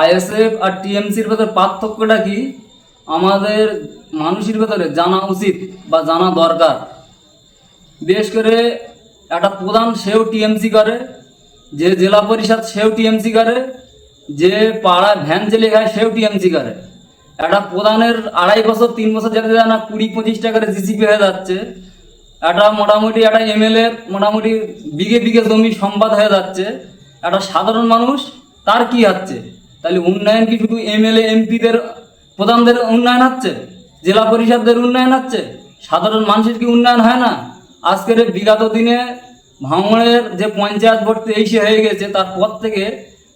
ISF আর টিএমসির ভেতর পার্থক্যটা কি? আমাদের মানুষের ভেতরে জানা উচিত বা জানা দরকার। বিশেষ করে একটা প্রধান সেও টিএমসি করে, যে জেলা পরিষদ সেও টিএমসি করে, যে পাড়ায় ভ্যান চালিয়ে খায় সেও টিএমসি করে। একটা প্রধানের আড়াই বছর, তিন বছর যেতে যায় না, কুড়ি পঁচিশ টাকার জিসিপি হয়ে যাচ্ছে। একটা মোটামুটি একটা এমএলএ, মোটামুটি বিঘে বিঘে জমি সম্বাদ হয়ে যাচ্ছে। একটা সাধারণ মানুষ, তার কি হচ্ছে? তাহলে উন্নয়ন কি শুধু এমএলএ, এমপিদের, প্রধানদের উন্নয়ন হচ্ছে? জেলা পরিষদদের উন্নয়ন হচ্ছে? সাধারণ মানুষের কি উন্নয়ন হয় না? আজকের বিগত দিনে ভাঙড়ের যে পঞ্চায়েত ভর্তি এসে হয়ে গেছে তারপর থেকে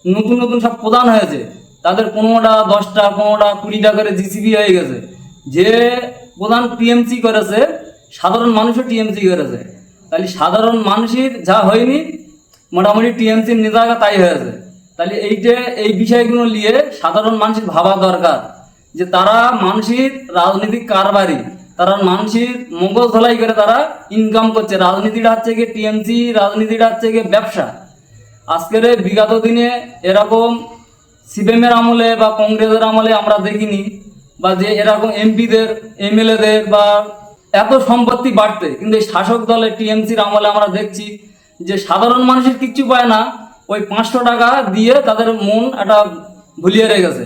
নতুন নতুন সব প্রধান হয়েছে। তাদের পনেরোটা, দশটা, পনেরোটা, কুড়িটা করে জিসিবি হয়ে গেছে। যে প্রধান টিএমসি করেছে, সাধারণ মানুষও টিএমসি করেছে। তাহলে সাধারণ মানুষের যা হয়নি, মোটামুটি টিএমসির নেতাকে তাই হয়েছে। তাহলে এইটা এই বিষয়গুলো নিয়ে সাধারণ মানুষের ভাবা দরকার যে তারা মানুষের রাজনৈতিক কারবারি, তারা মানুষের মগজ ধলাই করে তারা ইনকাম করছে। রাজনীতিটা হচ্ছে গিয়ে টিএমসি রাজনীতিটা হচ্ছে গিয়ে ব্যবসা। আজকের বিগত দিনে এরকম সিপিএমের আমলে বা কংগ্রেসের আমলে আমরা দেখিনি বা যে এরকম এমপিদের এমএলএদের বা এত সম্পত্তি বাড়তে। কিন্তু এই শাসক দলের টিএমসির আমলে আমরা দেখছি যে সাধারণ মানুষের কিচ্ছু পায় না। ওই পাঁচশো টাকা দিয়ে তাদের মন একটা ভুলিয়ে রেখেছে।